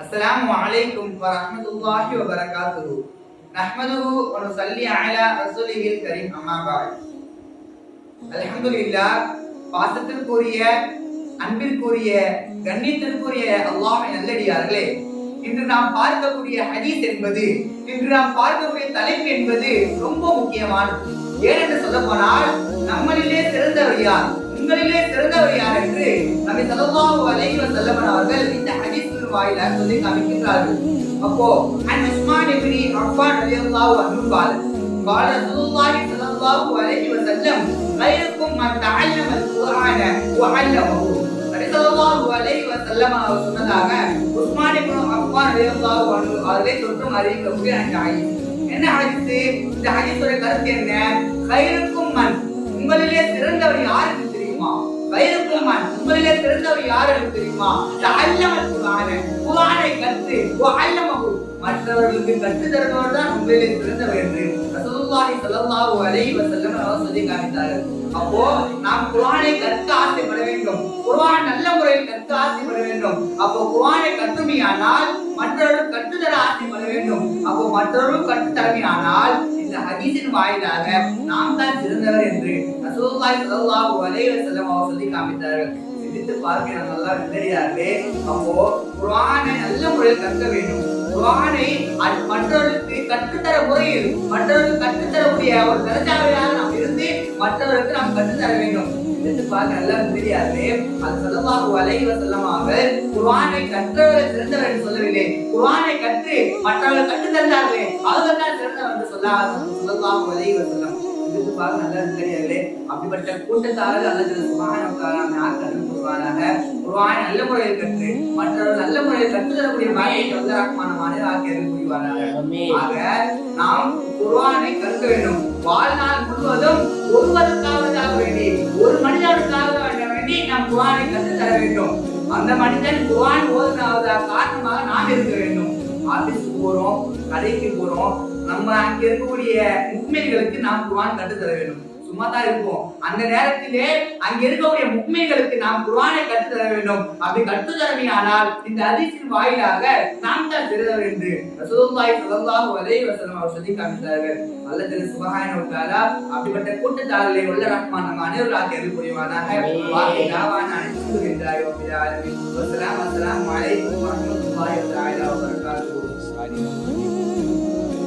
السلام عليكم ورحمة الله وبركاته نحمده ونصلي على رسوله الكريم أما بعد الحمد لله பாசத்திற்குரிய அன்பிற்குரிய கண்ணியத்திற்குரிய அல்லாஹ் நல்லடியார்களே இன்று நாம் பார்க்கக்கூடிய ஹதீஸ் என்பது இன்று நாம் பார்க்கக்கூடிய தலைப்பு என்பது ரொம்ப முக்கியமானது ஏனென்று சொல்ல போனால் நம்மளிலே சிறந்தவர் யார் உங்களிலே சிறந்தவர் யார் என்று நபி ஸல்லல்லாஹு அலைஹி வஸல்லம் அவர்கள் இந்த ஹதீஸின் வாயிலாக சொல்லி காமிக்கின்றார்கள் அப்போ அன் உஸ்மான் இப்னி அஃபான் ரலியல்லாஹு அன்ஹு قال قال رسول الله صلى الله عليه وسلم خيركم من تعلم القرآن وعلمه நபி ஸல்லல்லாஹு அலைஹி வஸல்லம் அவர் சொன்னதாக உஸ்மான் இப்னு அஃபான் ரலியல்லாஹு அன்ஹு அவர்களை தொற்றும் அறிவிக்கக்கூடிய அந்த ஹதீஸ் என்ன ஹரிசு இந்த ஹரிசோட கருத்து என்ன? கயிறுக்கும் மண். உங்களிலே சிறந்தவர் யாருக்கு தெரியுமா? கயிறுக்கும் மண். உங்களிலே சிறந்தவர் யாருக்கு தெரியுமா? அல்லமன் குரான குரானை கற்று அல்லமகு மற்றவர்களுக்கு கத்து தருபவர் தான் உங்களிலே சிறந்தவர் என்று ரசூலுல்லாஹி ஸல்லல்லாஹு அலைஹி வஸல்லம் அவர் காமித்தார்கள். அப்போ நாம் குரானை கற்க ஆசைப்பட வேண்டும். குரான் நல்ல முறையில் கற்க ஆசைப்பட வேண்டும். அப்போ குரானை கற்றுமையானால் மற்றொரு அப்போ தலைமையானால் இந்த ஹதீஸின் வாயிலாக நாம் தான் சிறந்தவர் என்று ரசூலுல்லாஹி ஸல்லல்லாஹு அலைஹி வஸல்லம் அவர் சொல்லி காமித்தார்கள். சிந்தித்து பார்க்க நல்லா தெரியாதே அப்போ குர்ஆனை நல்ல முறையில் கற்க வேண்டும். குர்ஆனை மற்றவர்களுக்கு கற்றுத்தர முறையில் மற்றவர்களுக்கு கற்றுத்தரக்கூடிய ஒரு தரச்சாவையாக நாம் இருந்து மற்றவர்களுக்கு நாம் கற்றுத்தர வேண்டும். சிந்தித்து பார்க்க நல்லா தெரியாது அது சொல்லமாக அலைஹி வஸல்லம் அவர் குர்ஆனை கற்றவர் சிறந்தவர் என்று சொல்லவில்லை. குர்ஆனை கற்று மற்றவர்கள் கற்றுத் தந்தார்களே அவர்கள் தான் சிறந்தவர் என்று சொல்லாத சொல்லமாக நல்லா தெரியாது அப்படிப்பட்ட கூட்டத்தார்கள் அல்லது யார் கற்றுக் கொள்வாராக குர்ஆனை நல்ல முறையில் கற்று மற்றவர்கள் நல்ல முறையில் கற்றுத் தரக்கூடிய பாக்கியத்தை வந்து ரஹ்மானமான ஆக்கியர்கள் புரிவாராக. ஆக நாம் குர்ஆனை கற்க வேண்டும். வாழ்நாள் முழுவதும் ஒருவருக்காவதாக வேண்டி ஒரு மனிதனுக்காக வேண்டி நாம் குவானை கற்றுத் தர வேண்டும். அந்த மனிதன் குவான் ஓதுனாவதா காரணமாக நாம் இருக்க வேண்டும். ஆபீஸ்க்கு போறோம் கடைக்கு போறோம் நம்ம அங்க இருக்கக்கூடிய முக்மீன்களுக்கு நாம் குவான் கற்றுத் தர வேண்டும். சும்மா தான் இருப்போம். அந்த நேரத்திலே அங்க இருக்கக்கூடிய முக்மைகளுக்கு நாம் குருவானை கற்று தர வேண்டும். அப்படி கற்றுத் தரமையானால் இந்த ஹதீஸின் வாயிலாக நாம் தான் சிறந்தவர் என்று ரசூலுல்லாஹி ஸல்லல்லாஹு அலைஹி வஸல்லம் அவர் சொல்லி காமித்தார்கள். அல்லாஹ் திரு சுப்ஹானஹு வ தஆலா அப்படிப்பட்ட கூட்டத்தாரிலே உள்ள ரஹ்மான் நம்ம அனைவராக அருள் புரிவானாக வாஹி தாவான அல்ஹம்துலில்லாஹி ரப்பில் ஆலமீன். வஸ்ஸலாமு அஸ்ஸலாமு அலைக்கும் வரஹ்மத்துல்லாஹி வ தஆலா வ பரகாத்துஹு